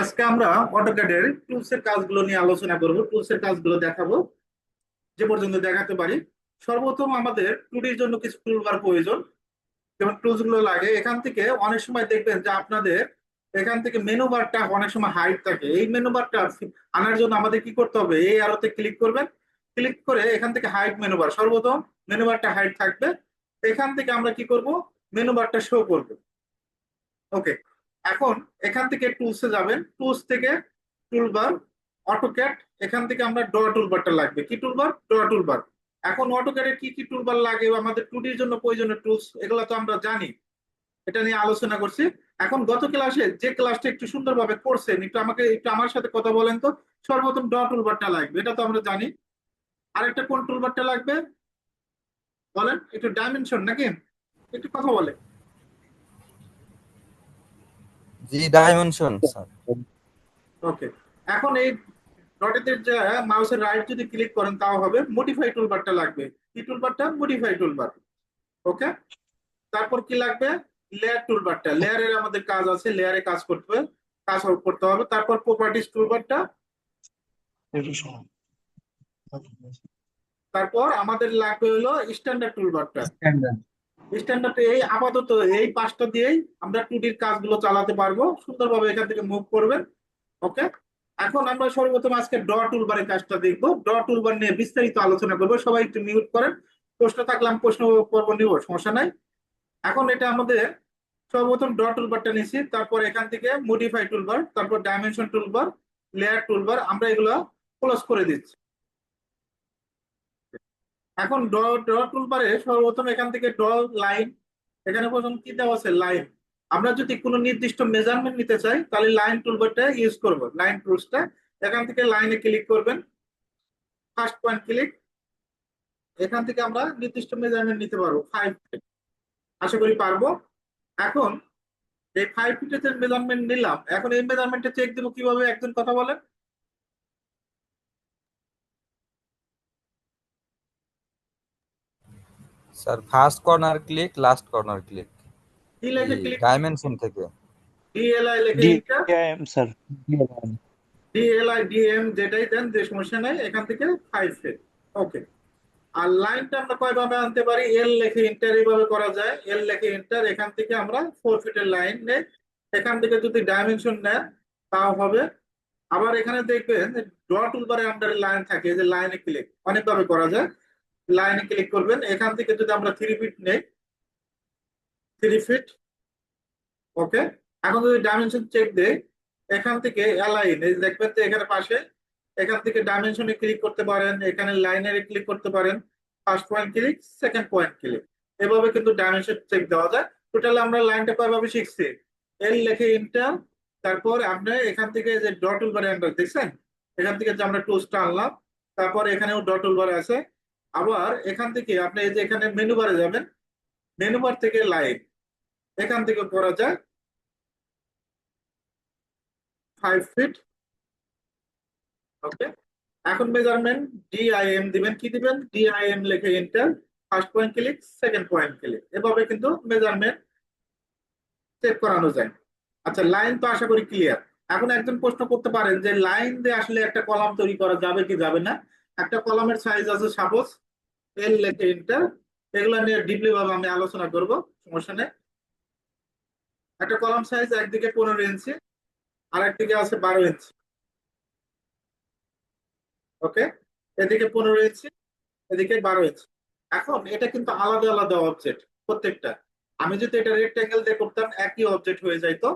আজকে আমরা অটোক্যাডের টুলস এর কাজগুলো নিয়ে আলোচনা করব টুলস এর কাজগুলো দেখাবো। যে পর্যন্ত দেখাতে পারি। সর্বপ্রথম আমাদের টুডির জন্য কিছু টুলবার প্রয়োজন। যেমন টুলসগুলো লাগে, এখান থেকে অনেক সময় দেখবেন যে আপনাদের এখান থেকে মেনু বারটা অনেক সময় হাইট থাকে। এই মেনু বারটা আনার জন্য আমাদের কি করতে হবে? এই আরোতে ক্লিক করবেন। ক্লিক করে এখান থেকে হাইট মেনু বার সর্বপ্রথম মেনু বারটা হাইট থাকবে। এখান থেকে আমরা কি করব? মেনু বারটা শো করব। ওকে এখন এখান থেকে টুলসে যাবেন। টুলস থেকে টুলবার অটোক্যাট এখান থেকে আমরা ড্র টুলবারটা লাগবে। কি টুলবার ড্র টুলবার এখন অটোক্যাটে কি কি টুলবার লাগে আমাদের টুডির জন্য প্রয়োজনীয় টুলস এগুলো তো আমরা জানি। এটা নিয়ে আলোচনা করছি। এখন গত ক্লাসে যে ক্লাসটা একটু সুন্দরভাবে করছেন, একটু আমাকে, একটু আমার সাথে কথা বলেন তো। সর্বপ্রথম ড্র টুলবারটা লাগবে, এটা তো আমরা জানি। আরেকটা কোন টুলবারটা লাগবে? বলেন, একটু ডাইমেনশন নাকি? একটু কথা বলে জি ডাইমেনশন স্যার ওকে এখন এই ডটেতে যে মাউসের রাইট যদি ক্লিক করেন তাও হবে। মডিফাই টুলবারটা লাগবে। কি টুলবারটা মডিফাই টুলবার ওকে তারপর কি লাগবে? লেয়ার টুলবারটা লেয়ারের আমাদের কাজ আছে। লেয়ারে কাজ করতে হবে। কাজ করতে হবে। তারপর প্রপার্টিস টুলবারটা তারপর আমাদের লাগবে হলো স্ট্যান্ডার্ড টুলবারটা স্ট্যান্ডার্ড এই আপাতত এই পাঁচটা দিয়েই আমরা টুডির কাজগুলো চালাতে পারব। সুন্দরভাবে এখান থেকে মুভ করবেন। ওকে এখন আমরা সর্বপ্রথম আজকে ড্র টুলবারের কাজটা দেখব। ড্র টুলবার নিয়ে বিস্তারিত আলোচনা করব। সবাই একটু মিউট করেন। প্রশ্ন থাকলে আমি প্রশ্ন পর্ব নিব, সমস্যা নাই। এখন এটা আমাদের সর্বপ্রথম ড্র টুলবারটা নিচ্ছি তারপর এখান থেকে মডিফাই টুলবার তারপর ডাইমেনশন টুলবার লেয়ার টুলবার আমরা এগুলো ক্লোজ করে দিচ্ছি। এখন ড্র ড্র টুলবারে সর্বপ্রথম এখান থেকে ড্র লাইন, এখানে প্রথম কি দেওয়া আছে? লাইন। আমরা যদি কোনো নির্দিষ্ট মেজারমেন্ট নিতে চাই, তাহলে লাইন টুলবারটা ইউজ করব। লাইন টুলসটা, এখান থেকে লাইনে ক্লিক করবেন। ফার্স্ট পয়েন্ট ক্লিক এখান থেকে আমরা নির্দিষ্ট মেজারমেন্ট নিতে পারব ফাইভ ফিট আশা করি পারব। এখন, এই ফাইভ ফিটের মেজারমেন্ট নিলাম। এখন এই মেজারমেন্টটা চেক দেবো কীভাবে? একজন কথা বলেন। Sir first corner click last corner click কি ক্লিক ডাইমেনশন থেকে। ডিএলআই লেখে ডিএম স্যার ডিএলআই ডিএম যেটাই দেন যে সমস্যা নাই এখান থেকে ফাইভ ফিট ওকে আর লাইনটা আমরা কয়ভাবে আনতে পারি? এল লেখে ইন্টার এইভাবে করা যায়। এল লেখে ইন্টার এখান থেকে আমরা ফোর ফিটের লাইন নেই। এখান থেকে যদি ডাইমেনশন নেন তাও হবে। আবার এখানে দেখবেন ড্র টুলবারে আন্ডারে লাইন থাকে যে লাইনে ক্লিক অনেকভাবে করা যায়। লাইনে ক্লিক করবেন। এখান থেকে যদি আমরা থ্রি ফিট নেই থ্রি ফিট ওকে এখন যদি ডাইমেনশন চেক দেই, এখান থেকে অ্যালাইন এই দেখবেন যে এখানে পাশে, এখান থেকে ডাইমেনশনে ক্লিক করতে পারেন, এখানে লাইনারে ক্লিক করতে পারেন। First point click second point click এভাবে কিন্তু ডাইমেনশন চেক দেওয়া যায়। টোটাল আমরা লাইনটা কয়ভাবে শিখছি? এল লেখে ইন্টার তারপর আপনি এখান থেকে যে ডট টুলবারে আন্ডার দেখছেন? এখান থেকে যে আমরা টুলসটা আনলাম তারপর এখানেও ডট টুলবার আছে। আবার এখান থেকে আপনি এই যে এখানে মেনু বারে যাবেন। মেনু বার থেকে লাইন এখান থেকে করা যায় ফাইভ ফিট ওকে এখন মেজারমেন্ট ডিআইএম দিবেন, কি দিবেন? ডিআইএম লিখে enter first point click second point click এভাবে কিন্তু মেজারমেন্ট চেক করানো যায়। আচ্ছা লাইন তো আশা করি ক্লিয়ার এখন একজন প্রশ্ন করতে পারেন যে লাইন দিয়ে আসলে একটা কলাম তৈরি করা যাবে কি যাবে না? একটা কলামের সাইজ আছে সাপোজ এল লেখে এন্টার এগুলো নিয়ে ডিপলি ভাবে আমি আলোচনা করব, সমস্যা নেই। একটা কলাম সাইজ একদিকে পনেরো ইঞ্চি আর একদিকে আছে বারো ইঞ্চি। ওকে এদিকে পনেরো ইঞ্চি, এদিকে বারো ইঞ্চি। এখন এটা কিন্তু আলাদা আলাদা অবজেক্ট প্রত্যেকটা। আমি যদি এটা রেক্টেঙ্গেল দিয়ে করতাম, একই অবজেক্ট হয়ে যাইতো।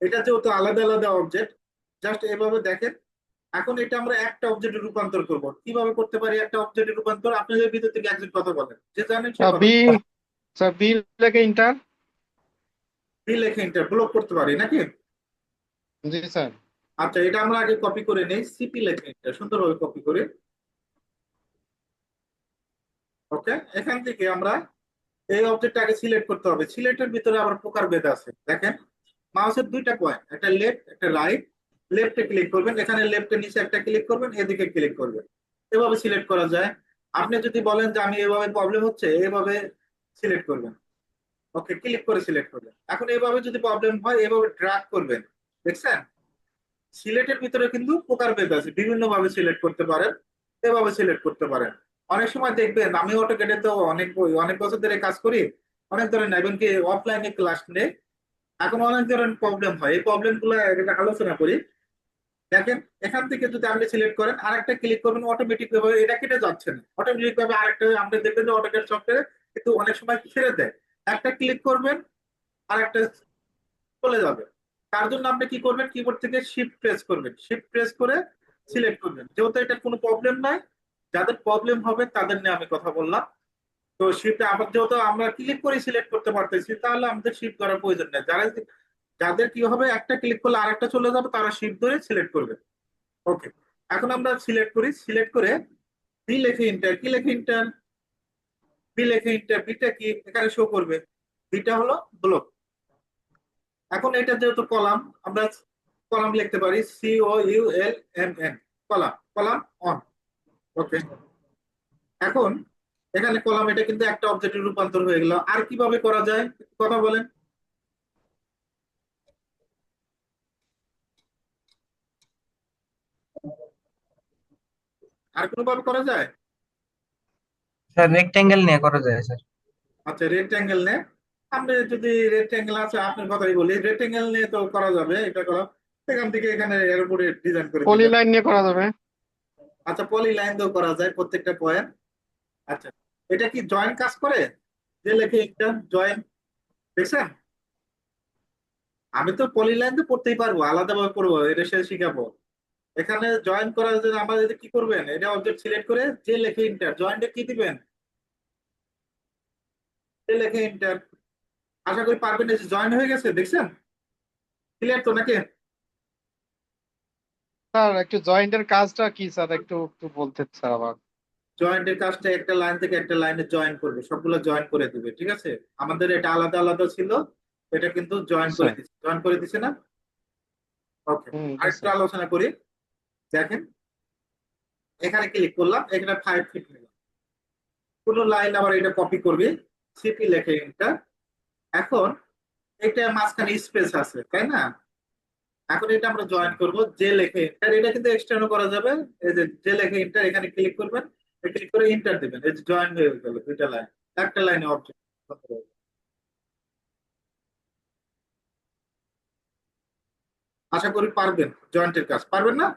এটা যেহেতু আলাদা আলাদা অবজেক্ট জাস্ট এভাবে দেখেন এখন এটা আমরা একটা অবজেক্টে রূপান্তর করব। কীভাবে করতে পারি একটা অবজেক্টে রূপান্তর? আপনাদের ভিতর থেকে একজন কথা বলেন। যে জানেন বি স্যার বি লেখে ইন্টার বি লেখে ইন্টার ব্লক করতে পারি নাকি? জি স্যার। আচ্ছা এটা আমরা আগে কপি করে নেই সিপি লেখে ইন্টার সুন্দরভাবে কপি করে। ওকে এখান থেকে আমরা এই অবজেক্টটাকে সিলেক্ট করতে হবে। সিলেক্টের ভিতরে আবার প্রকার প্রকারভেদ আছে। দেখেন মাউসের দুইটা পয়েন্ট একটা লেফট একটা রাইট লেফটে ক্লিক করবেন, এখানে লেফটের নিচে একটা ক্লিক করবেন, এদিকে ক্লিক করবেন। এভাবে সিলেক্ট করা যায়। আপনি যদি বলেন যে আমি এভাবে প্রবলেম হচ্ছে, এভাবে সিলেক্ট করবেন। ওকে ক্লিক করে সিলেক্ট করবেন। এখন এভাবে যদি প্রবলেম হয়, এভাবে ড্রাগ করবেন। দেখছেন? সিলেটের ভিতরে কিন্তু প্রকারভেদ আছে। বিভিন্ন ভাবে সিলেক্ট করতে পারেন, এভাবে সিলেক্ট করতে পারেন। অনেক সময় দেখবেন, আমি অটোকেটে তো অনেক অনেক বছর ধরে কাজ করি, অনেক ধরনের এবং কি অফলাইনে ক্লাস নেই। এখন অনেক ধরনের প্রবলেম হয়। এই প্রবলেমগুলো আলোচনা করি। দেখেন, এখান থেকে যদি আপনি সিলেক্ট করেন, আরেকটা ক্লিক করবেন অটোমেটিক ভাবে এটা কেটে যাচ্ছে না। অটোমেটিক ভাবে আরেকটা, আপনি দেখবেন যে অটোকেট সফটওয়্যার কিন্তু অনেক সময় ছেড়ে দেয়। একটা ক্লিক করবেন, আরেকটা চলে যাবে। তার জন্য আপনি কি করবেন কিবোর্ড থেকে শিফট প্রেস করবেন। শিফট প্রেস করে সিলেক্ট করবেন। যেহেতু এটা কোনো প্রবলেম নাই, যাদের প্রবলেম হবে তাদের নিয়ে আমি কথা বললাম। তো শিফট আবার যেহেতু আমরা ক্লিক করে সিলেক্ট করতে পারতেছি, তাহলে আমাদের শিফট করার প্রয়োজন নেই। যারা যাদের কি হবে, একটা ক্লিক করলে আরেকটা চলে যাবে, তারা শিফট ধরে সিলেক্ট করবে। ওকে এখন আমরা সিলেক্ট করি সিলেক্ট করে বি লেখে ইন্টার কি লেখে ইন্টার বি লেখে ইন্টার বিটা কি? এখানে শো করবে। বিটা হলো ব্লক এখন এটা যেহেতু কলাম, আমরা কলাম লিখতে পারি C O U L M N column column on okay এখন এখানে কলাম এটা কিন্তু একটা অবজেক্টে রূপান্তর হয়ে গেল। আর কীভাবে করা যায়? কথা বলেন। আর কোনো ভাবে করা যায়? স্যার রেক্ট্যাঙ্গেল নিয়ে করা যায় স্যার। আচ্ছা রেক্ট্যাঙ্গেল নে আমরা যদি রেক্ট্যাঙ্গেল আছে আপনার কথাই বলি। রেক্ট্যাঙ্গেল নিয়ে তো করা যাবে এটা করা। এখান থেকে এখানে এর উপরে ডিজাইন করে পলি। লাইন নিয়ে করা যাবে। আচ্ছা পলি লাইন দিয়েও করা যায় প্রত্যেকটা পয়েন্ট আচ্ছা এটা কি জয়েন্ট কাজ করে? যে লেখে একটা জয়েন্ট দেখছেন? আমি তো পলি লাইন তো পড়তেই পারব আলাদাভাবে পড়ব এটা সে শিখাবো। এখানে জয়েন করার জন্য আমাদের কি করবেন এটা অবজেক্ট সিলেক্ট করে যে লেখে ইন্টার জয়েন্টে কি দিবেন? যে লেখে ইন্টার আশা করি পারবেন জয়েন হয়ে গেছে দেখছেন? ক্লিয়ার তো নাকি? স্যার একটু জয়েন্টের কাজটা কি স্যার? একটু একটু বলতে স্যার আবার। জয়েন্টের কাজটা একটা লাইন থেকে একটা লাইনে জয়েন করবে সবগুলো জয়েন করে দিবে ঠিক আছে? আমাদের এটা আলাদা আলাদা ছিল এটা কিন্তু জয়েন করে আচ্ছা। দিচ্ছে। জয়েন করে দিছে না? ওকে আরেকটু আলোচনা করি। দেখেন, এখানে ক্লিক করলাম, এখানে ফাইভ ফিট নিলাম কোন লাইন আবার এটা কপি করবে সিপি লেখে এটা এখন এটা মাঝখানে স্পেস আছে, তাই না? এখন এটা আমরা জয়েন করব, যে লেখে ইন্টার এটা কিন্তু এক্সটেন্ড করা যাবে। এই যে যে লেখে ইন্টার এখানে ক্লিক করবেন ক্লিক করে ইন্টার দিবেন। এই যে জয়েন হয়ে গেল দুইটা লাইন একটা লাইনে অবজেক্ট আশা করি পারবেন জয়েন্টের কাজ। পারবেন না?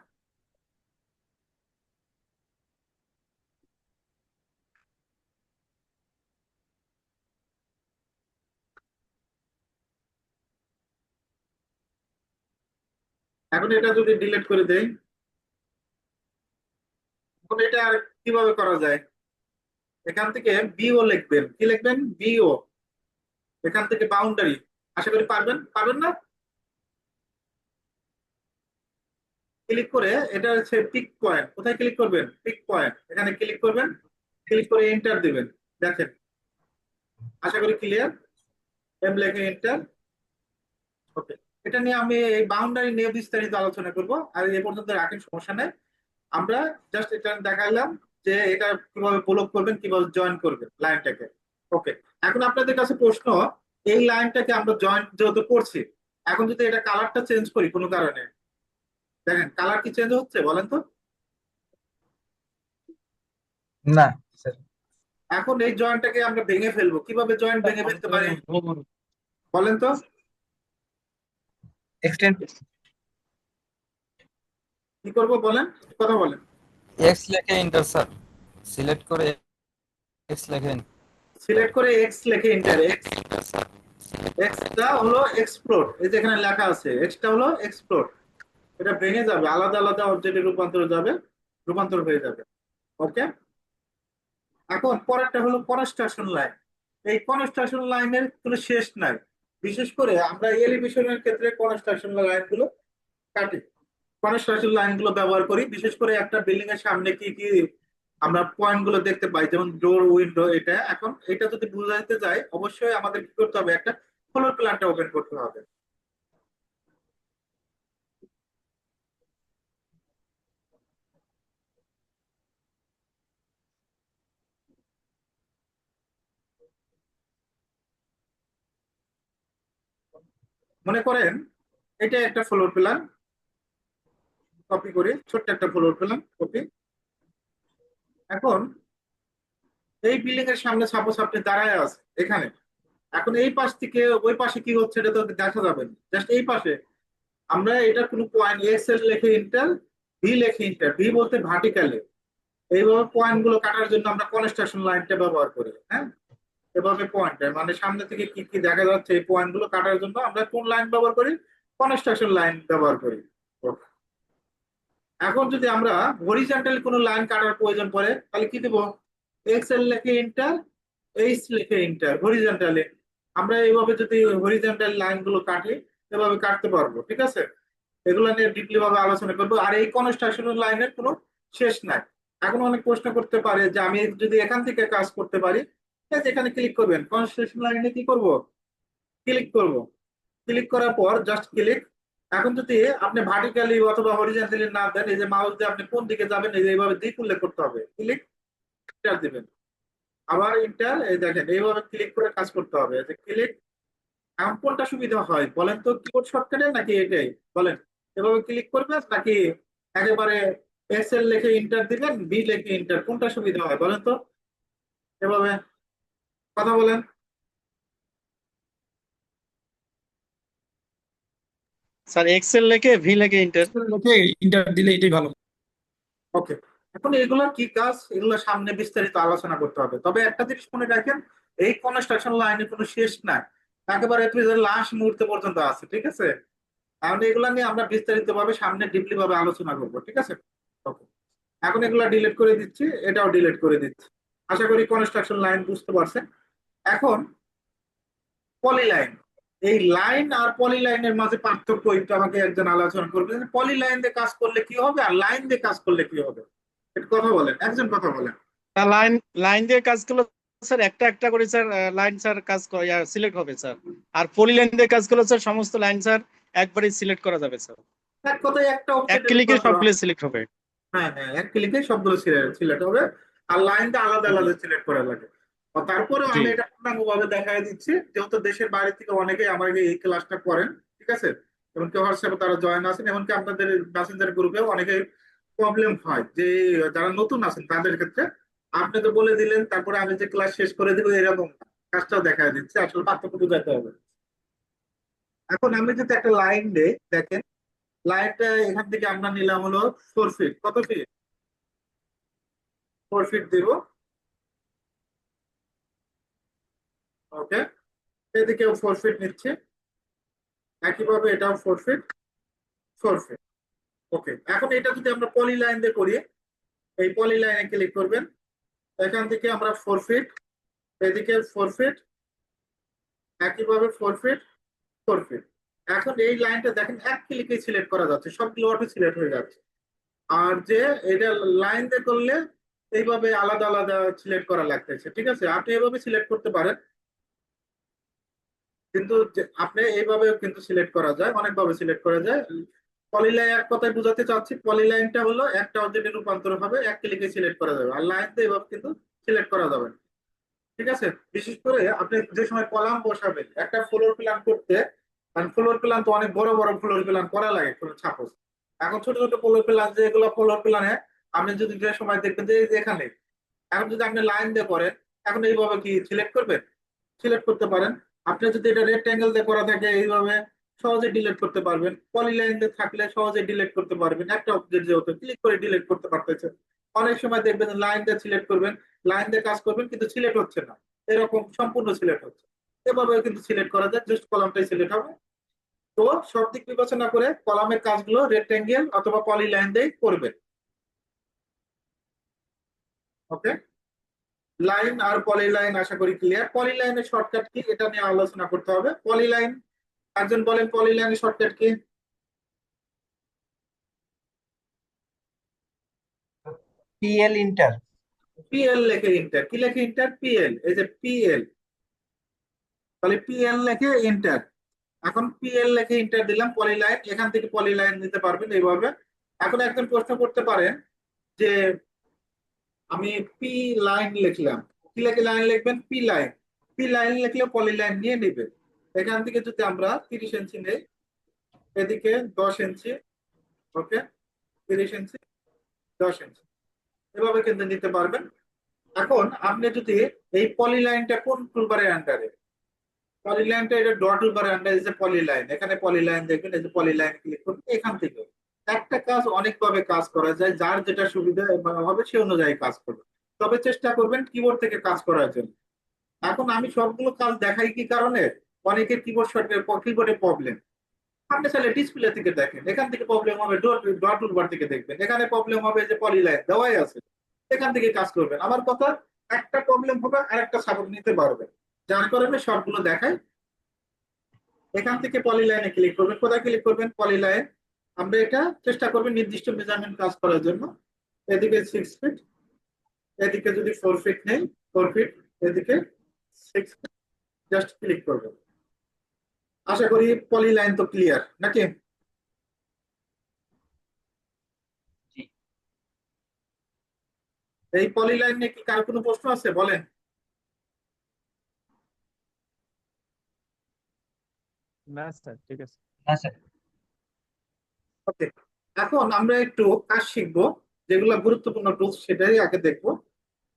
এখন এটা যদি ডিলিট করে দেই, এখন এটা আর কীভাবে করা যায়? এখান থেকে বিও লিখবেন। কি লিখবেন? বিও এখান থেকে বাউন্ডারি আশা করি পারবেন? পারবেন না? ক্লিক করে এটা হচ্ছে পিক পয়েন্ট কোথায় ক্লিক করবেন? পিক পয়েন্ট এখানে ক্লিক করবেন। ক্লিক করে এন্টার দিবেন। দেখেন। আশা করি ক্লিয়ার এম লেখে এন্টার ওকে এটা নিয়ে আমি এই বাউন্ডারি নিয়ে বিস্তারিত আলোচনা করব। আর এ পর্যন্ত রাখেন সমস্যা নেই। আমরা জাস্ট এটা দেখাইলাম যে এটা কীভাবে ব্লক করবেন কীভাবে জয়েন করবেন লাইনটাকে ওকে এখন আপনাদের কাছে প্রশ্ন এই লাইনটাকে আমরা জয়েন যেহেতু করছি এখন যদি এটা কালারটা চেঞ্জ করি কোনো কারণে? দেখেন কালার কি চেঞ্জ হচ্ছে বলেন তো? না স্যার এখন এই জয়েন্টটাকে আমরা ভেঙে ফেলব। কীভাবে জয়েন্ট ভেঙে ফেলতে পারি? বলেন তো? এক্সটেন্ড কি করব বলেন? কথা বলেন। এক্স লেখে ইন্টার স্যার সিলেক্ট করে এক্স লেখেন সিলেক্ট করে এক্স লিখে এন্টার এক্স এক্সটা হলো এক্সপ্লোর এই যে এখানে লেখা আছে এক্সটা হলো এক্সপ্লোর এটা ভেঙে যাবে আলাদা আলাদা অবজেক্টে রূপান্তর যাবে রূপান্তর হয়ে যাবে। ওকে এখন পরেরটা হলো কনস্ট্রাকশন লাইন এই কনস্ট্রাকশন লাইনের কোনো শেষ নাই। বিশেষ করে আমরা এলিভেশনের ক্ষেত্রে কনস্ট্রাকশন লাইনগুলো কাটি। কনস্ট্রাকশন লাইনগুলো ব্যবহার করি। বিশেষ করে একটা বিল্ডিং এর সামনে কি কি আমরা পয়েন্টগুলো দেখতে পাই, যেমন ডোর উইন্ডো এটা। এখন এটা যদি বুঝাইতে যাই, অবশ্যই আমাদের কি করতে হবে? একটা ফ্লোর প্ল্যানটা ওপেন করতে হবে। মনে করেন, এটা একটা ফ্লোর প্ল্যান কপি করি ছোট্ট একটা ফ্লোর প্ল্যান কপি এখন এই বিল্ডিং এর সামনে সাপোজ আপনি দাঁড়ায় আছে এখানে। এখন এই পাশ থেকে ওই পাশে কি হচ্ছে এটা তো দেখা যাবে না। জাস্ট এই পাশে। আমরা এটা কোনো পয়েন্ট এক্সের লেখে ইন্টার ভি লেখে ইন্টার ভি বলতে ভার্টিক্যালে এইভাবে পয়েন্টগুলো কাটার জন্য আমরা কনস্ট্রাকশন লাইনটা ব্যবহার করি হ্যাঁ? এভাবে পয়েন্ট মানে সামনে থেকে কি কি দেখা যাচ্ছে এই পয়েন্টগুলো কাটার জন্য আমরা কোন লাইন ব্যবহার করি? কনস্ট্রাকশন লাইন ব্যবহার করি. এখন যদি আমরা হরিজন্টাল কোনো লাইন কাটার প্রয়োজন পড়ে, তাহলে কি দেবো? এক্স এল লেখে ইন্টার এইচ লেখে ইন্টার হরিজন্টালে আমরা এইভাবে যদি হরিজন্টাল লাইনগুলো কাটি, এভাবে কাটতে পারব, ঠিক আছে? এগুলো নিয়ে ডিপলি ভাবে আলোচনা করব, আর এই কনস্ট্রাকশন লাইনের কোনো শেষ নাই। এখন অনেক প্রশ্ন করতে পারে যে আমি যদি এখান থেকে কাজ করতে পারি এখানে ক্লিক করবেন। কনস্ট্রাকশন লাইনে কি করব? ক্লিক করব। ক্লিক করার পর জাস্ট ক্লিক এখন যদি আপনি ভার্টিক্যালি অথবা হরিজন্টালি না দেন, এই যে মাউস দিয়ে আপনি কোন দিকে যাবেন, এই যে এইভাবে দিক উল্লেখ করতে হবে। ক্লিক এন্টার দিবেন। আবার ইন্টার এই দেখেন, এইভাবে ক্লিক করে কাজ করতে হবে। যে ক্লিক এখন কোনটা সুবিধা হয়? বলেন তো কিবোর্ড শর্টকাটে নাকি এটাই? বলেন, এভাবে ক্লিক করবেন নাকি একেবারে এস এল লিখে ইন্টার দিবেন বি লিখে ইন্টার কোনটা সুবিধা হয়? বলেন তো। এভাবে কথা বলেন। স্যার এক্সেল লেখে ভি লেখে ইন্টার লোকে ইন্টার দিলে এটাই ভালো। ওকে এখন এগুলোর কি কাজ? এগুলো সামনে বিস্তারিত আলোচনা করতে হবে। তবে একটা জিনিস মনে রাখেন এই কনস্ট্রাকশন লাইনে কোনো শেষ নাই। একেবারে লাস্ট মুহূর্তে পর্যন্ত আছে ঠিক আছে? এখন এগুলা নিয়ে আমরা বিস্তারিত ভাবে সামনে ডিপলি ভাবে আলোচনা করব ঠিক আছে? ওকে এখন এগুলা ডিলিট করে দিচ্ছি এটাও ডিলিট করে দিচ্ছি। আশা করি কনস্ট্রাকশন লাইন বুঝতে পারছেন। এখন পলি লাইন এই লাইন আর পলি লাইনের মাঝে পার্থক্য একটু আমাকে একজন আলোচনা করবেন পলি লাইন দিয়ে কাজ করলে কি হবে আর লাইন দিয়ে কাজ করলে কি হবে? একটু কথা বলেন একজন কথা বলেন। লাইন লাইন দিয়ে কাজ করলে স্যার একটা একটা করে স্যার লাইন স্যার কাজ সিলেক্ট হবে স্যার আর পলি লাইন দিয়ে কাজ করলে স্যার সমস্ত লাইন স্যার একবারে সিলেক্ট করা যাবে স্যার এক কথায় একটা এক ক্লিকে সবগুলো সিলেক্ট হবে। হ্যাঁ হ্যাঁ এক ক্লিকে সবগুলো সিলেক্ট হবে। আর লাইনটা আলাদা আলাদা সিলেক্ট করা লাগে। তারপরেও আমি এটা পূর্ণাঙ্গ ভাবে দেখাই দিচ্ছি যেহেতু দেশের বাইরে থেকে অনেকেই আমাকে এই ক্লাসটা করেন ঠিক আছে? এমনকি হোয়াটসঅ্যাপে তারা জয়েন আছেন এমনকি আপনাদের প্যাসেঞ্জার গ্রুপে অনেকে প্রবলেম হয় যে যারা নতুন আছেন তাদের ক্ষেত্রে। আপনি তো বলে দিলেন তারপরে আমি যে ক্লাস শেষ করে দিব এরকম কাজটাও দেখা দিচ্ছে আসলে পার্থক্য বোঝাতে হবে। এখন আমি যদি একটা লাইন দেই দেখেন লাইনটা এখান থেকে আমরা নিলাম হলো ফোর ফিট কত ফিট ফোর ফিট দিব। ওকে এদিকেও ফোর ফিট নিচ্ছে। একইভাবে এটাও four feet four feet okay এখন এটা যদি আমরা পলি লাইন দিয়ে করি, এই পলি লাইনে ক্লিক করবেন। এখান থেকে আমরা ফোর ফিট এদিকে ফোর ফিট একইভাবে ফোর ফিট ফোর ফিট এখন এই লাইনটা দেখেন, এক ক্লিকে সিলেক্ট করা যাচ্ছে সবগুলো অটো সিলেক্ট হয়ে যাচ্ছে। আর যে এটা লাইন দিয়ে করলে এইভাবে আলাদা আলাদা সিলেক্ট করা লাগতেছে, ঠিক আছে? আপনি এইভাবে সিলেক্ট করতে পারেন। কিন্তু আপনি এইভাবে কিন্তু সিলেক্ট করা যায়, অনেকভাবে সিলেক্ট করা যায়। পলিলাইন এক কথায় বোঝাতে চাচ্ছি পলিলাইনটা হলো একটা অবজেক্টে রূপান্তর হবে, এক ক্লিকে সিলেক্ট করা যাবে। আর লাইন দিয়ে এভাবে কিন্তু সিলেক্ট করা যাবে। ঠিক আছে? বিশেষ করে আপনি যে সময় কলাম বসাবেন, একটা ফ্লোর প্ল্যান করতে, কারণ ফ্লোর প্ল্যান তো অনেক বড় বড় ফ্লোর প্ল্যান করা লাগে ছাপোস এখন ছোট ছোট ফ্লোর প্ল্যান যেগুলো ফ্লোর প্ল্যানে আপনি যদি যে সময় দেখবেন যে এখানে, এখন যদি আপনি লাইন দিয়ে করেন, এখন এইভাবে কি সিলেক্ট করবেন? সিলেক্ট করতে পারেন। আপনি যদি এটা রেক্ট্যাঙ্গেল দিয়ে করা থাকে এইভাবে, সহজে ডিলিট করতে পারবেন। পলিলাইন দিয়ে থাকলে সহজে ডিলিট করতে পারবেন। একটা অবজেক্ট যেহেতু ক্লিক করে ডিলিট করতে পারতেছে অনেক সময় দেখবেন লাইন দিয়ে সিলেক্ট করবেন লাইন দিয়ে কাজ করবেন, কিন্তু সিলেক্ট হচ্ছে না। এরকম সম্পূর্ণ সিলেক্ট হচ্ছে। এভাবে কিন্তু সিলেক্ট করা যায় জাস্ট কলামটাই সিলেক্ট হবে। তো সব দিক বিবেচনা করে কলামের কাজগুলো রেক্ট্যাঙ্গেল অথবা পলিলাইন দিয়ে করবেন। ওকে লাইন আর পলিলাইন আশা করি ক্লিয়ার পলিলাইনের শর্টকাট কি? এটা নিয়ে আলোচনা করতে হবে। পলিলাইন একজন বলেন পলিলাইনের শর্টকাট কি? পিএল ইন্টার পিএল লেখে ইন্টার কি লেখে ইন্টার পিএল এই যে পিএল তাহলে পিএল লেখে ইন্টার এখন পিএল লেখে ইন্টার দিলাম পলিলাইন এখান থেকে পলিলাইন নিতে পারবেন এইভাবে। এখন একজন প্রশ্ন করতে পারেন যে আমি পি লাইন লিখলাম। কি লেখে লাইন লিখবেন পি লাইন পি লাইন লিখলে পলি লাইন নিয়ে নেবে এখান থেকে যদি আমরা তিরিশ ইঞ্চি নেই, এদিকে দশ ইঞ্চি ওকে তিরিশ ইঞ্চি দশ ইঞ্চি এভাবে কিন্তু নিতে পারবেন। এখন আপনি যদি এই পলি লাইনটা কোন টুলবারের আন্ডারে পলি লাইনটা এটা ডট টুলবারের আন্ডারে যে পলি লাইন এখানে পলি লাইন দেখবেন, এই যে পলি লাইন ক্লিক করবেন, এখান থেকে। একটা কাজ অনেকভাবে কাজ করা যায়, যার যেটা সুবিধা হবে সে অনুযায়ী কাজ করবে। তবে চেষ্টা করবেন কিবোর্ড থেকে কাজ করার জন্য। এখন আমি সবগুলো কাজ দেখাই কি কারণে? অনেকের কিবোর্ড শর্টের কিবোর্ডে প্রবলেম আপনি চাইলে ডিসপ্লে থেকে দেখেন। এখান থেকে প্রবলেম হবে ডট টুলবার থেকে দেখবেন। এখানে প্রবলেম হবে যে পলি লাইন দেওয়াই আছে। এখান থেকে কাজ করবেন। আমার কথা, একটা প্রবলেম হবে আর একটা সাপোর্ট নিতে পারবেন। যার কারণে সবগুলো দেখায় এখান থেকে পলি লাইনে ক্লিক করবেন। কোথায় ক্লিক করবেন? পলি লাইন আমরা এটা চেষ্টা করবেন নির্দিষ্ট মেজারমেন্ট কাজ করার জন্য। এদিকে সিক্স ফিট এদিকে যদি ফোর ফিট নেই ফোর ফিট এদিকে সিক্স ফিট জাস্ট ক্লিক করবেন আশা করি পলি লাইন তো ক্লিয়ার নাকি? এই পলি লাইন নিয়ে কি কার কোনো প্রশ্ন আছে? বলেন। না স্যার ঠিক আছে। না স্যার। ওকে এখন আমরা একটু কাজ শিখব যেগুলো গুরুত্বপূর্ণ টুলস সেটাই আগে দেখব।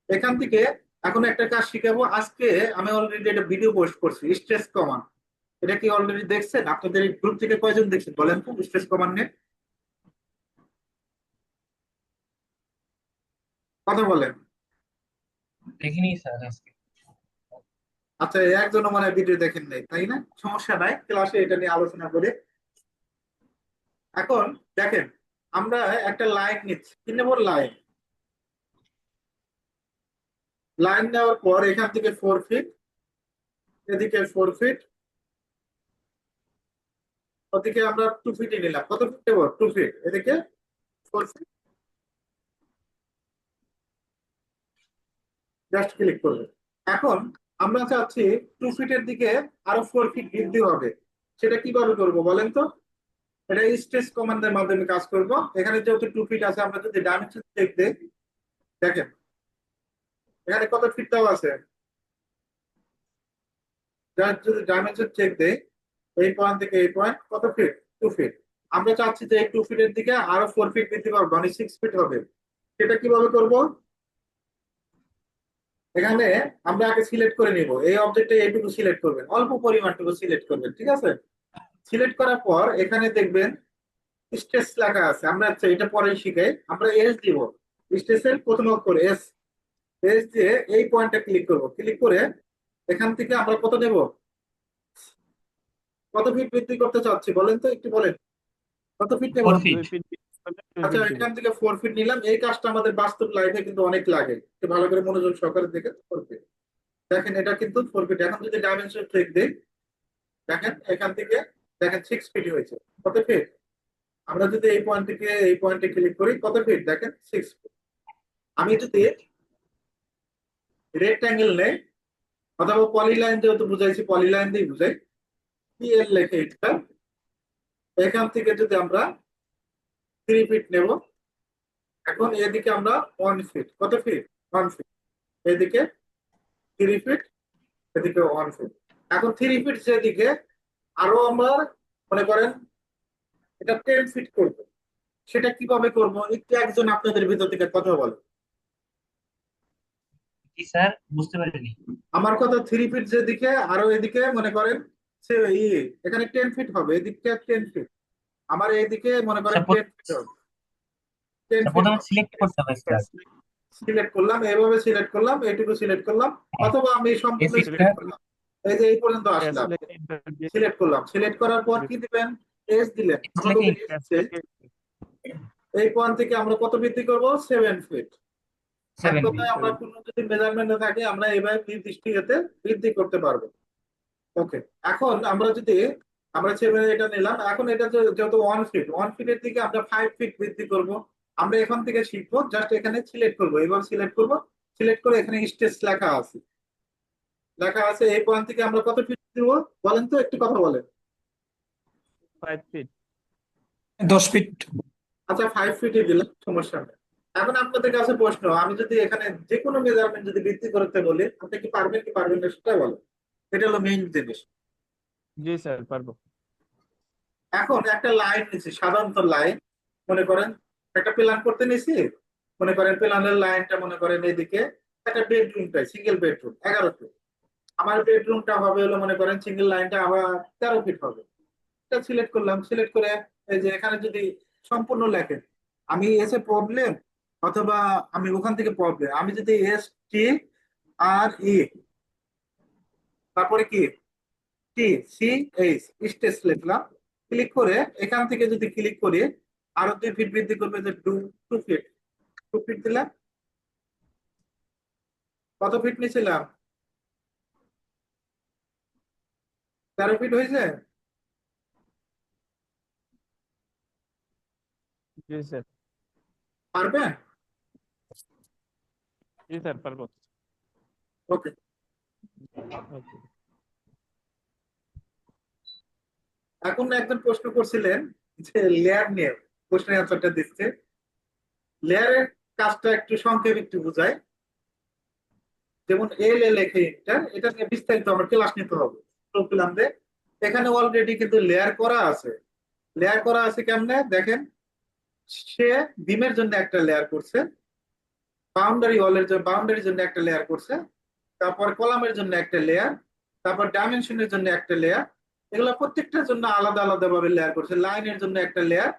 এখান থেকে এখন একটা কাজ শিখাবো আজকে আমি অলরেডি একটা ভিডিও পোস্ট করছি স্ট্রেস কমান এটা কি অলরেডি দেখছেন? আপনাদের গ্রুপ থেকে কয়জন দেখছেন? বলেন তো স্ট্রেস কমান নিয়ে। কথা বলেন। দেখিনি স্যার আজকে। আচ্ছা একজনও মানে ভিডিও দেখেন নাই তাই না? সমস্যা নাই ক্লাসে এটা নিয়ে আলোচনা করি এখন দেখেন, আমরা একটা লাইন নিচ্ছি। কি নেব লাইন লাইন নেওয়ার পর এখান থেকে ফোর ফিট এদিকে ফোর ফিট ওদিকে আমরা টু ফিট নিলাম। কত ফিট নেব? টু ফিট এদিকে ফোর ফিট জাস্ট ক্লিক করবে। এখন আমরা চাচ্ছি টু ফিটের দিকে আরও ফোর ফিট বৃদ্ধি হবে। সেটা কীভাবে করব বলেন তো? এটা স্ট্রেস কমান্ডের মাধ্যমে কাজ করব। এখানে যেহেতু টু ফিট আছে, আমরা যদি ডাইমেনশন চেক দেখেন। এখানে কত ফিট দেওয়া আছে? যার যদি ডাইমেনশন চেক দেই, এই পয়েন্ট থেকে এই পয়েন্ট কত ফিট টু ফিট আমরা চাচ্ছি যে এই টু ফিটের দিকে আরও ফোর ফিট বৃদ্ধি পাবো মানে সিক্স ফিট হবে। সেটা কীভাবে করব? এখানে আমরা আগে সিলেক্ট করে নিব। এই অবজেক্টে এইটুকু সিলেক্ট করবেন। অল্প পরিমাণটুকু সিলেক্ট করবেন, ঠিক আছে? সিলেক্ট করার পর এখানে দেখবেন স্ট্রেস লেখা আছে। আমরা আচ্ছা এটা পরে শিখাই। আমরা এস দিব। স্ট্রেসের প্রথম অক্ষর এস এস দিয়ে এই পয়েন্টটা ক্লিক করব। ক্লিক করে এখান থেকে আমরা কত নেব কত ফিট বৃদ্ধি করতে চাচ্ছি বলেন তো একটু বলেন। কত ফিট নেব? আচ্ছা এখান থেকে ফোর ফিট নিলাম। এই কাজটা আমাদের বাস্তব লাইফে কিন্তু অনেক লাগে। একটু ভালো করে মনোযোগ সহকারে দেখে ফোর ফিট দেখেন এটা কিন্তু ফোর ফিট এখন যদি ডাইমেনশন চেক দিই দেখেন এখান থেকে দেখেন সিক্স ফিট হয়েছে। কত ফিট আমরা যদি এই পয়েন্ট থেকে এই পয়েন্টে ক্লিক করি, কত ফিট দেখেন সিক্স ফিট আমি যদি রেক্ট্যাঙ্গেল নেই, অথবা পলিলাইন যেহেতু বুঝাইছি পলিলাইন দিয়ে বুঝাই পিএল লেখে এটা। এখান থেকে যদি আমরা থ্রি ফিট নেব, এখন এদিকে আমরা ওয়ান ফিট কত ফিট ওয়ান ফিট এদিকে থ্রি ফিট এদিকে ওয়ান ফিট এখন থ্রি ফিট যেদিকে আরও আমরা মনে করেন এটা টেন ফিট করব। সেটা কীভাবে করব? একটু একজন আপনাদের ভিতর থেকে কথা বলে। কি স্যার বুঝতে পারিনি। আমার কথা থ্রি ফিট যেদিকে আরও এদিকে মনে করেন সে এখানে টেন ফিট হবে এদিকটা টেন ফিট আমার এইদিকে মনে করেন টেন ফিট হবে। প্রথমে সিলেক্ট করতে হবে স্যার। সিলেক্ট করলাম এইভাবে সিলেক্ট করলাম এইটুকু সিলেক্ট করলাম অথবা আমি সম্পূর্ণ সিলেক্ট করলাম। এই যে এই পর্যন্ত আসলাম। সিলেক্ট করলাম। সিলেক্ট করার পর কি দিবেন? এস দিলেন। এই পয়েন্ট থেকে আমরা কত বৃদ্ধি করব? সেভেন ফিট আমরা কোনো যদি মেজারমেন্টে থাকে আমরা এইভাবে নির্দিষ্ট ইয়েতে বৃদ্ধি করতে পারব। ওকে এখন আমরা যদি আমরা সেভেন এটা নিলাম। এখন এটা যে- যেহেতু ওয়ান ফিট ওয়ান ফিটের দিকে আমরা ফাইভ ফিট বৃদ্ধি করব। আমরা এখান থেকে শিখব জাস্ট এখানে সিলেক্ট করব। এবার সিলেক্ট করব। সিলেক্ট করে এখানে স্টেজ লেখা আছে। লেখা আছে এই পয়েন্ট থেকে আমরা কত ফিট দিব বলেন তো একটু কথা বলেন। ফাইভ ফিট দশ ফিট আচ্ছা ফাইভ ফিটই দিলাম সমস্যা নেই। এখন আপনাদের কাছে প্রশ্ন আমি যদি এখানে যে কোনো মেজারমেন্ট যদি বৃদ্ধি করতে বলি আপনি কি পারবেন কি পারবেন না সেটা বলো এটা হলো মেইন জিনিস। জি স্যার পারব। এখন একটা লাইন নিছি সাধারণত লাইন মনে করেন একটা প্ল্যান করতে নিছি মনে করেন প্ল্যানের লাইনটা মনে করেন এদিকে একটা বেডরুম বেডরুমটাই সিঙ্গেল বেডরুম এগারো ফিট আমার বেডরুমটা হবে হলো মনে করেন সিঙ্গেল লাইনটা আবার তেরো ফিট হবে। এটা সিলেক্ট করলাম সিলেক্ট করে এই যে এখানে যদি সম্পূর্ণ লেখেন, আমি এসে প্রবলেম অথবা আমি ওখান থেকে প্রবলেম আমি যদি এস টি আর ই তারপরে কি? টি সি এইচ স্টেজ লিখলাম ক্লিক করে এখান থেকে যদি ক্লিক করি, আরও দুই ফিট বৃদ্ধি করবে যে two two feet two feet দিলাম। কত ফিট নিয়েছিলাম? তেরো ফিট হয়েছে? জি স্যার। পারবে? জি স্যার পারব। ওকে। এখন একজন প্রশ্ন করছিলেন যে লেয়ার নিয়ে প্রশ্নের অ্যান্সারটা দিচ্ছে। লেয়ারের কাজটা একটু সংক্ষেপে একটু বোঝায় যেমন এল এ লেখে এটা এটা নিয়ে বিস্তারিত আমার ক্লাস নিতে হবে। প্রোগ্রামে এখানে অলরেডি কিন্তু লেয়ার করা আছে। লেয়ার করা আছে কেমনে? দেখেন, সে বিমের জন্য একটা লেয়ার করছে বাউন্ডারি ওয়ালের জন্য বাউন্ডারির জন্য একটা লেয়ার করছে, তারপর কলামের জন্য একটা লেয়ার তারপর ডাইমেনশনের জন্য একটা লেয়ার এগুলো প্রত্যেকটার জন্য আলাদা আলাদা ভাবে লেয়ার করছে। লাইনের জন্য একটা লেয়ার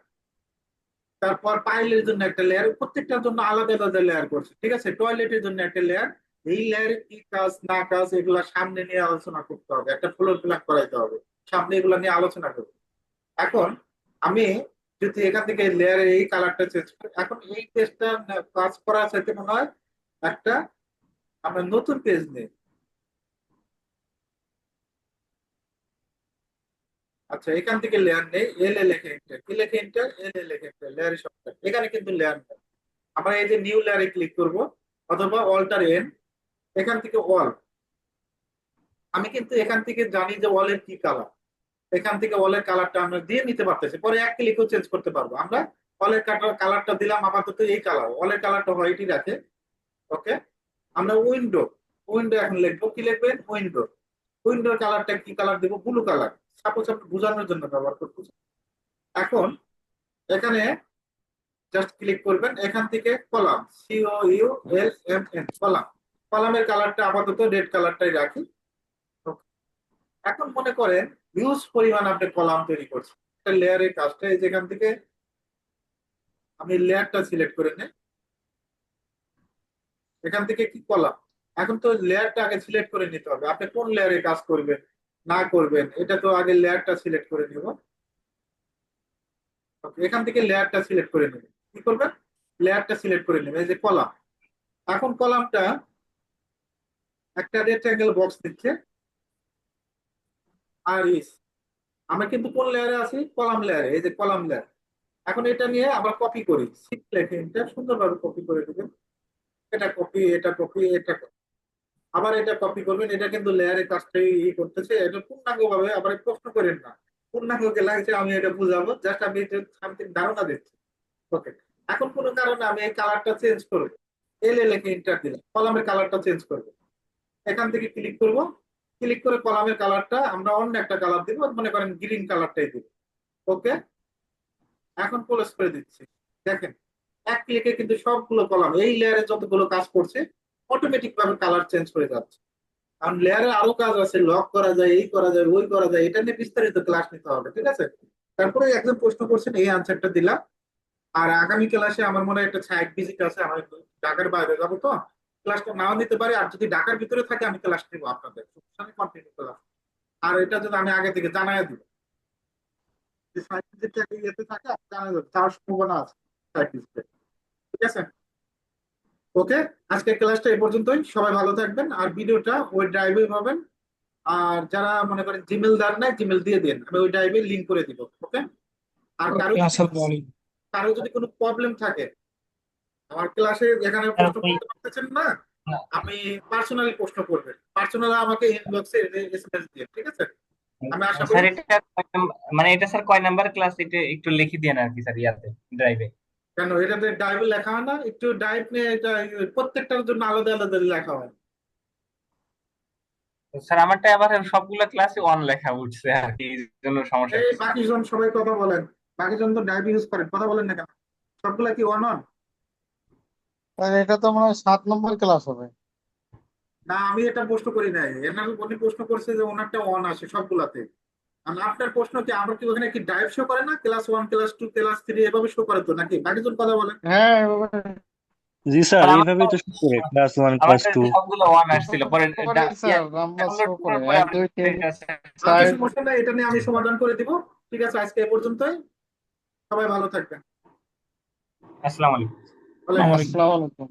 তারপর পাইলের জন্য একটা লেয়ার প্রত্যেকটার জন্য আলাদা আলাদা লেয়ার করছে। ঠিক আছে? টয়লেটের জন্য একটা লেয়ার এই লেয়ারে কি কাজ, না কাজ, এগুলা সামনে নিয়ে আলোচনা করতে হবে। একটা ফ্লোর প্ল্যান করাইতে হবে। সামনে এগুলা নিয়ে আলোচনা করব এখন আমি যদি এখান থেকে লেয়ারে এই কালারটা চেঞ্জ করি, এখন এই পেজটা কাজ করা চাইতে মনে হয় একটা আমরা নতুন পেজ নেই। আচ্ছা এখান থেকে লেয়ার নেই। এল এ লেখে এন্টার কি লেখে এন্টার এল এ লেখে এন্টার লেয়ারের সবটা। এখানে কিন্তু লেয়ার নেই। আমরা এই যে নিউ লেয়ারে ক্লিক করব, অথবা অল্টার এন এখান থেকে অল আমি কিন্তু এখান থেকে জানি যে ওয়ালের কি কালার এখান থেকে ওয়ালের কালারটা আমরা দিয়ে নিতে পারতেছি। পরে এক ক্লিকও চেঞ্জ করতে পারব। আমরা ওয়ালের কালারটা দিলাম, আপাতত এই কালার ওয়ালের কালারটা হোয়াইটই রাখে। ওকে আমরা উইন্ডো উইন্ডো এখন লিখব। কি লিখবেন? উইন্ডো উইন্ডোর কালারটা কি কালার দেবো? ব্লু কালার সাপোজ আপনি বোঝানোর জন্য ব্যবহার করতেছেন এখন এখানে জাস্ট ক্লিক করবেন। এখান থেকে column. C O U L M N column. কলামের কালারটা আপাতত রেড কালারটাই রাখি. এখন মনে করেন হিউজ পরিমাণ আপনি কলাম তৈরি করছেন। একটা লেয়ারের কাজটা যেখান থেকে আমি লেয়ারটা সিলেক্ট করে নেই এখান থেকে কি কলাম? এখন তো লেয়ারটা আগে সিলেক্ট করে নিতে হবে। আপনি কোন লেয়ারে কাজ করবেন না করবেন এটা তো আগে লেয়ারটা সিলেক্ট করে নিব। এখান থেকে লেয়ারটা সিলেক্ট করে নেবেন। কি করবেন? লেয়ারটা সিলেক্ট করে নেবেন এই যে কলাম। এখন কলামটা একটা রেক্টাঙ্গেল বক্স দিচ্ছে। আর ইস আমরা কিন্তু কোন লেয়ারে আছি? কলাম লেয়ারে এই যে কলাম লেয়ার এখন এটা নিয়ে আবার কপি করি। সিট লেখে এটা, সুন্দরভাবে কপি করে দেবেন। এটা কপি এটা কপি এটা copy। আবার এটা কপি করবেন, এটা কিন্তু লেয়ারের কাজটাই ই করতেছে। এটা পূর্ণাঙ্গ ভাবে আবার প্রশ্ন করেন না। পূর্ণাঙ্গকে লাগছে, আমি এটা বুঝাবো। জাস্ট আমি সামথিং ধারণা দিচ্ছি। ওকে এখন কোনো কারণে আমি এই কালারটা চেঞ্জ করব এল এ লেখে ইন্টার দিলাম। কলামের কালারটা চেঞ্জ করব। এখান থেকে ক্লিক করব। ক্লিক করে কলামের কালারটা আমরা অন্য একটা কালার দিব, মনে করেন গ্রিন কালারটাই দিব। ওকে এখন ক্লোজ করে দিচ্ছি। দেখেন, এক ক্লিকে কিন্তু সবগুলো কলাম, এই লেয়ারে যতগুলো কাজ করছে অটোমেটিক ভাবে কালার চেঞ্জ হয়ে যাচ্ছে। কারণ লেয়ারে আরও কাজ আছে লক করা যায়, এই করা যায়, ওই করা যায়, এটা নিয়ে বিস্তারিত ক্লাস নিতে হবে, ঠিক আছে? তারপরে একজন প্রশ্ন করছেন, এই আনসারটা দিলাম। আর আগামী ক্লাসে আমার মনে হয় একটা সাইড ভিজিট আছে আমার ঢাকার বাইরে যাব তো। ক্লাসটা নাও নিতে পারি আর যদি ঢাকার ভিতরে থাকে আমি ক্লাস নিবো আপনাদের। কন্টিনিউ ক্লাস আর এটা যদি আমি আগে থেকে জানাই দিব। যে সাইড ভিজিটটা ইয়েতে থাকে জানাই দেবো। তার সম্ভাবনা আছে ঠিক আছে? ওকে? আজকের ক্লাসটা এই পর্যন্তই। সবাই ভালো থাকবেন। আর ভিডিওটা ওই ড্রাইভে পাবেন। আর যারা মনে করেন জিমেল দেন নাই জিমেল দিয়ে দেন। আমি ওই ড্রাইভে লিংক করে দিব। ওকে? আর কারও কারও যদি কোনো প্রবলেম থাকে আমার ক্লাসে এখানে প্রশ্ন করতে পারতেছেন না। আপনি পার্সোনালি প্রশ্ন করবেন। পার্সোনালি আমাকে ইনবক্সে এসএমএস দিয়ে ঠিক আছে? আমি আশা স্যার এটা মানে এটা স্যার কয় নাম্বার ক্লাস এটা একটু লিখে দিন আর কি স্যার ইয়াতে ড্রাইভে কেন? এটাতে ডাইভে লেখা হয় না একটু ডাইভ নিয়ে এটা প্রত্যেকটার জন্য আলাদা আলাদা লেখা হয়। স্যার আমারটা আবার সবগুলো ক্লাসে অন লেখা উঠছে আর কি জন্য সমস্যা এই বাকিজন সবাই কথা বলেন। বাকিজন তো ডাইভ ইউজ করেন কথা বলেন না কেন? সবগুলা কি অন অন স্যার এটা তো মনে হয় সাত নম্বর ক্লাস হবে। না আমি এটা প্রশ্ন করি নাই। এনার উনি প্রশ্ন করছে যে ওনারটা অন আসে সবগুলাতে। আর আপনার প্রশ্ন কি আমরা কি ওখানে কি ডাইভ শো করে না? Class one class two class three এভাবে শো করে তো নাকি? বাকিজন কথা বলেন হ্যাঁ জি স্যার আর এইভাবেই তো শুরু করে ক্লাস ওয়ান ক্লাস টু সবগুলো অন আসছিল। পরে শো সমস্যা নাই এটা নিয়ে আমি সমাধান করে দিব। ঠিক আছে আজকে এ পর্যন্তই। সবাই ভালো থাকবেন। আসসালামু আলাইকুম। ওয়ালাইকুম আসসালাম। আসসালামু আলাইকুম